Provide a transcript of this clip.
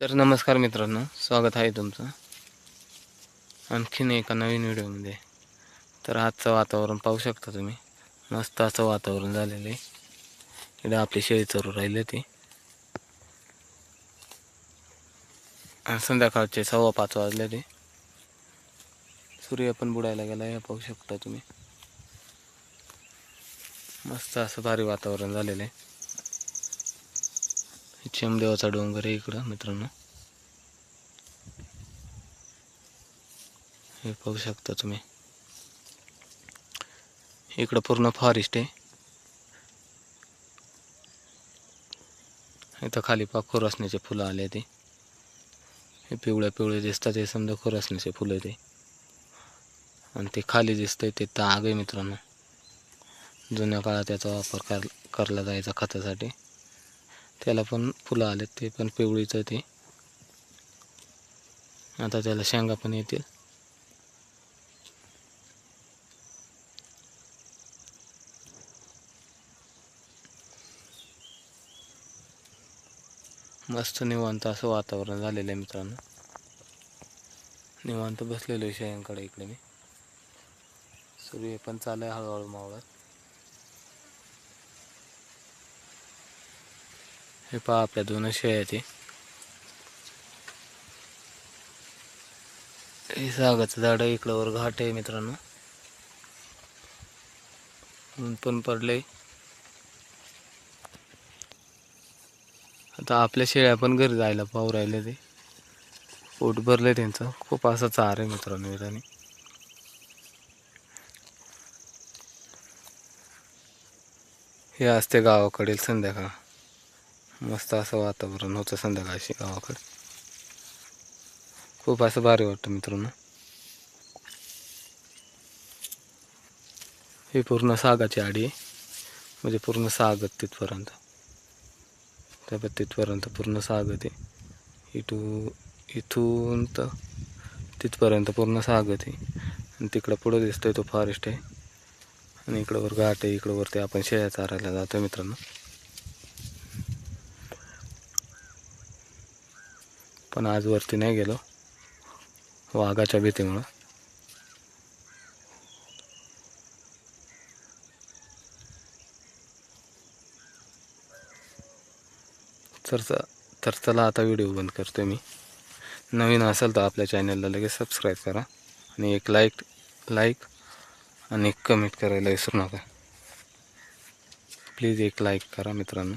तर नमस्कार मित्रांनो स्वागत आहे तुमचं. आणखीन एका नवीन व्हिडिओमध्ये. तर आजचं वातावरण पाहू शकता तुम्ही. मस्त असं वातावरण झालेलं आहे. इकडं आपली शेळी चरू राहिले ते आणि संध्याकाळचे सव्वा पाच वाजले ते सूर्य पण बुडायला गेला हे पाहू शकता तुम्ही. मस्त असं भारी वातावरण झालेलं आहे. चिमदेवाचा डोंगर आहे इकडं मित्रांनो. हे पाहू शकता तुम्ही. इकडं पूर्ण फॉरेस्ट आहे. इथं खाली पा खोरासण्याचे फुलं आले ते. हे पिवळ्या पिवळे दिसतात हे समजा खोरासण्याचे फुलं ते. आणि ते खाली दिसतंय ते ताग आहे मित्रांनो. जुन्या काळात त्याचा वापर कर करला जायचा खतासाठी. त्याला पण फुलं आलेत ते पण पिवळीचं ते. आता त्याला शेंगा पण येतील. मस्त निवांत असं वातावरण झालेलं आहे मित्रांनो. निवांत बसलेलो आहे शेळ्यांकडे इकडे मी. सूर्य पण चालू आहे हळूहळू मावळत. हे पहा आपल्या दोन शेळ्या ते हे. सागाचं झाड इकडं वर घाट आहे मित्रांनो. ऊन पण पडले आता आपल्या शेळ्या पण घरी जायला पाहू राहिले ते. पोट भरले त्यांचं. खूप असं चार आहे मित्रांनो मित्रांनी हे असते गावाकडील संध्याकाळ. मस्त असं वातावरण. होतं संध्याकाळशी गावाकडे. खूप असं भारी वाटतं मित्रांनो. ही पूर्ण सागाची आडी आहे. म्हणजे पूर्ण सागत तिथपर्यंत. त्या तिथपर्यंत पूर्ण सागत आहे इथू इथून तर तिथपर्यंत पूर्ण सागत आहे आणि तिकडं पुढं दिसतोय तो फॉरेस्ट आहे. आणि इकडं वर घाट आहे इकडं वरती आपण शेळ्या चारायला जातो मित्रांनो. पण आज वरती नाही गेलो. वाघाच्या भीतीमुळं. तर तर चला आता व्हिडिओ बंद करतो मी. नवीन असेल तर आपल्या चॅनलला लगेच सबस्क्राईब करा आणि एक लाईक लाईक आणि एक कमेंट करायला विसरू नका. प्लीज एक लाईक करा मित्रांनो.